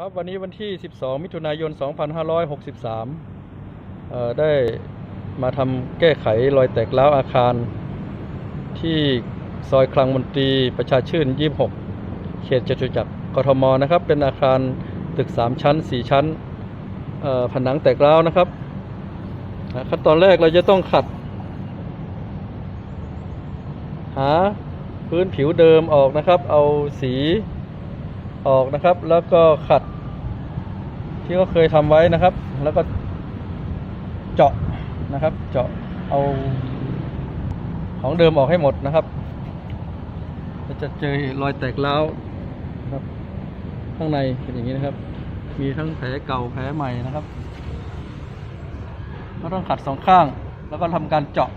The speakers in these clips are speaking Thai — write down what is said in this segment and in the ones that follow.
ครับวันนี้วันที่ 12 มิถุนายน 2563เอ่อได้มาทำแก้ไขรอยแตกร้าวอาคาร ที่ซอยคลังมนตรีประชาชื่น 26 เขตจตุจักรกทมนะครับ เป็นอาคารตึก 3 ชั้น 4 ชั้นผนังแตกร้าวนะครับ ขั้นตอนแรกเราจะต้องขัด หาพื้นผิวเดิมออกนะครับ เอาสี ออกนะครับ แล้วก็ขัด ที่เขาเคยทำไว้นะครับ แล้วก็เจาะนะครับ เจาะเอาของเดิมออกให้หมดนะครับจะเจอรอยแตกร้าวครับ ข้างในเป็นอย่างนี้นะครับ มีทั้งแผลเก่าแผลใหม่นะครับก็ต้องขัดสองข้าง แล้วก็ทำการเจาะ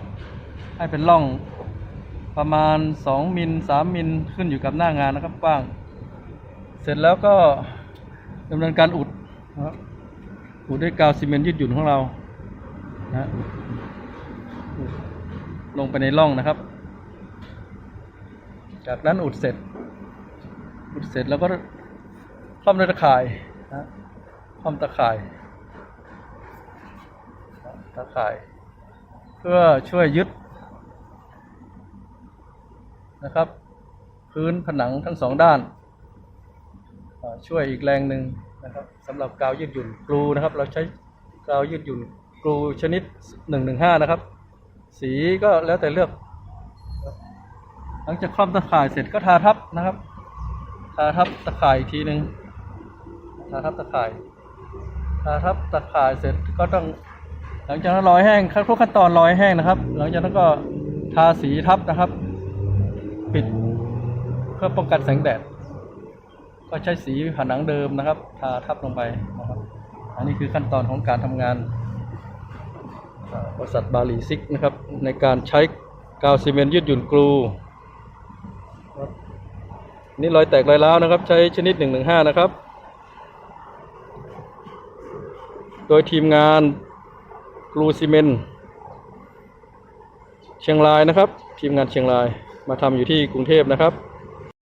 ให้เป็นร่องประมาณ 2มิล3มิลขึ้นอยู่กับหน้างานนะครับกว้าง สร็จแล้วก็ดำเนินการอุดนะครับอุดด้วยกาวซีเมนต์ยืดหยุ่นของเรานะอุดลงไปในร่องนะครับ จากนั้นอุดเสร็จ อุดเสร็จแล้วก็คล่อมด้วยตะข่ายนะคล่อมตะข่าย ตะข่าย เพื่อช่วยยึดนะครับ พื้นผนังทั้งสองด้าน ช่วยอีกแรงหนึ่งนะครับสำหรับกาวยืดหยุ่นกลูนะครับ เราใช้กาวยืดหยุ่นกลูชนิด 115 นะครับ สีก็แล้วแต่เลือก หลังจากคล่อมตะข่ายเสร็จก็ทาทับนะครับ ทาทับตะข่ายอีกทีหนึ่งทาทับตะข่ายทาทับตะข่ายเสร็จก็ต้องหลังจากนั้นรอให้แห้งทุกขั้นตอนรอให้แห้งนะครับ หลังจากนั้นก็ทาสีทับนะครับ ปิดเพื่อป้องกันแสงแดด ก็ใช้สีผนังเดิมนะครับ ทาทับลงไปนะครับ อันนี้คือขั้นตอนของการทำงานบริษัทบาลีซิกนะครับ ในการใช้กาวซีเมนต์ยืดหยุ่นกลูนี่รอยแตกรอยร้าวนะครับ ใช้ชนิด 115 นะครับ โดยทีมงานกลูซีเมนต์เชียงรายนะครับ ทีมงานเชียงรายมาทำอยู่ที่กรุงเทพนะครับ